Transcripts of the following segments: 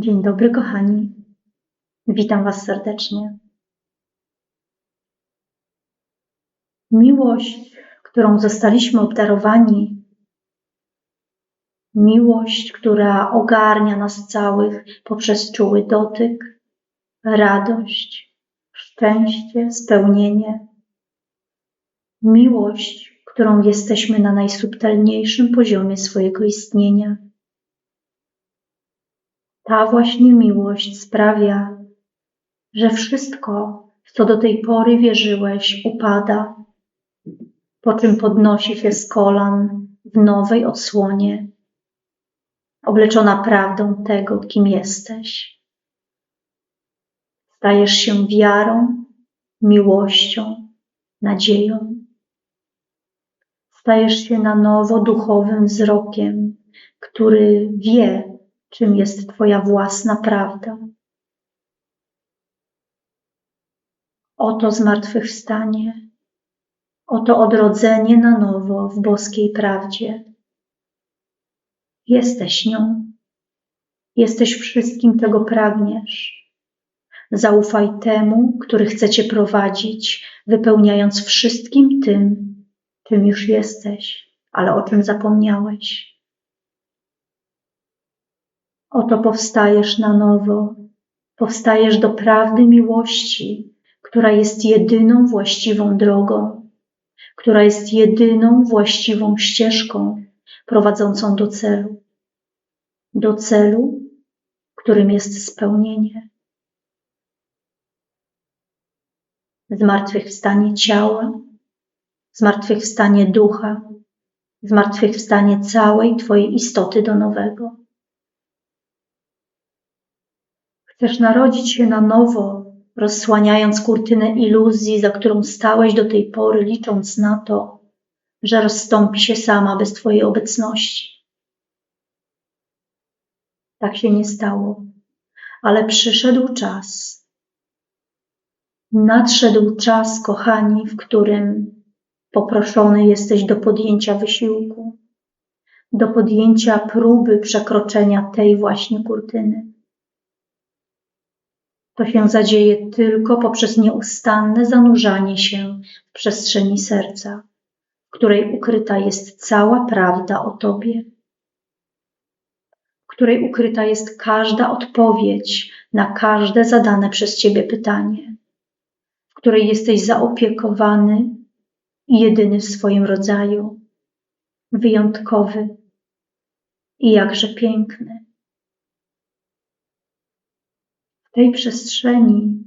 Dzień dobry, kochani. Witam Was serdecznie. Miłość, którą zostaliśmy obdarowani, miłość, która ogarnia nas całych poprzez czuły dotyk, radość, szczęście, spełnienie, miłość, którą jesteśmy na najsubtelniejszym poziomie swojego istnienia ta właśnie miłość sprawia, że wszystko, w co do tej pory wierzyłeś, upada, po czym podnosi się z kolan w nowej odsłonie, obleczona prawdą tego, kim jesteś. Stajesz się wiarą, miłością, nadzieją. Stajesz się na nowo duchowym wzrokiem, który wie, czym jest Twoja własna prawda. Oto zmartwychwstanie, oto odrodzenie na nowo w boskiej prawdzie. Jesteś nią, jesteś wszystkim, czego pragniesz. Zaufaj temu, który chce Cię prowadzić, wypełniając wszystkim tym, czym już jesteś, ale o czym zapomniałeś. Oto powstajesz na nowo, powstajesz do prawdy miłości, która jest jedyną właściwą drogą, która jest jedyną właściwą ścieżką prowadzącą do celu. Do celu, którym jest spełnienie. Zmartwychwstanie ciała, zmartwychwstanie ducha, zmartwychwstanie całej Twojej istoty do nowego. Chcesz narodzić się na nowo, rozsłaniając kurtynę iluzji, za którą stałeś do tej pory, licząc na to, że rozstąpi się sama bez Twojej obecności. Tak się nie stało, ale przyszedł czas. Nadszedł czas, kochani, w którym poproszony jesteś do podjęcia wysiłku, do podjęcia próby przekroczenia tej właśnie kurtyny. To się zadzieje tylko poprzez nieustanne zanurzanie się w przestrzeni serca, w której ukryta jest cała prawda o Tobie, w której ukryta jest każda odpowiedź na każde zadane przez Ciebie pytanie, w której jesteś zaopiekowany i jedyny w swoim rodzaju, wyjątkowy i jakże piękny tej przestrzeni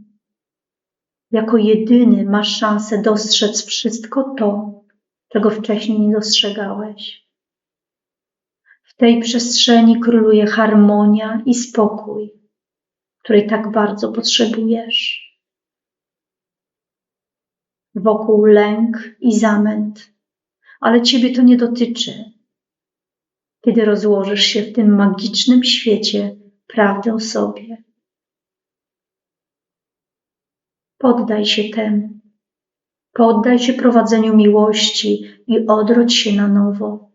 jako jedyny masz szansę dostrzec wszystko to, czego wcześniej nie dostrzegałeś. W tej przestrzeni króluje harmonia i spokój, której tak bardzo potrzebujesz. Wokół lęk i zamęt, ale ciebie to nie dotyczy. Kiedy rozłożysz się w tym magicznym świecie prawdy o sobie. Poddaj się temu. Poddaj się prowadzeniu miłości i odrodź się na nowo.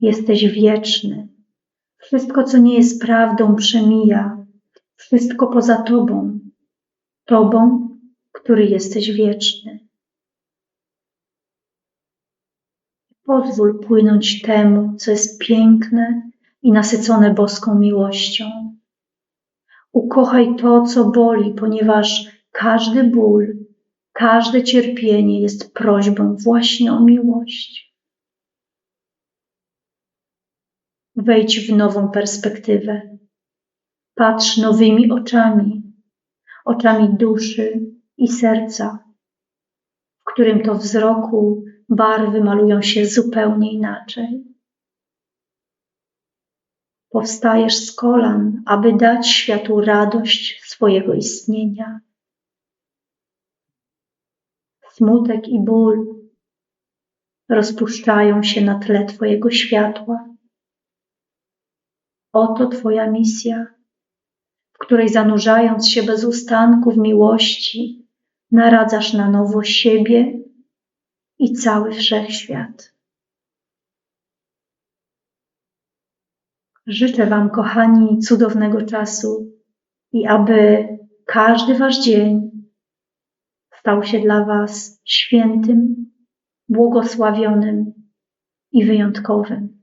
Jesteś wieczny. Wszystko, co nie jest prawdą, przemija. Wszystko poza Tobą. Tobą, który jesteś wieczny. Pozwól płynąć temu, co jest piękne i nasycone boską miłością. Ukochaj to, co boli, ponieważ każdy ból, każde cierpienie jest prośbą właśnie o miłość. Wejdź w nową perspektywę. Patrz nowymi oczami, oczami duszy i serca, w którym to wzroku barwy malują się zupełnie inaczej. Powstajesz z kolan, aby dać światu radość swojego istnienia. Smutek i ból rozpuszczają się na tle Twojego światła. Oto Twoja misja, w której zanurzając się bez ustanku w miłości, naradzasz na nowo siebie i cały wszechświat. Życzę Wam, kochani, cudownego czasu i aby każdy Wasz dzień stał się dla Was świętym, błogosławionym i wyjątkowym.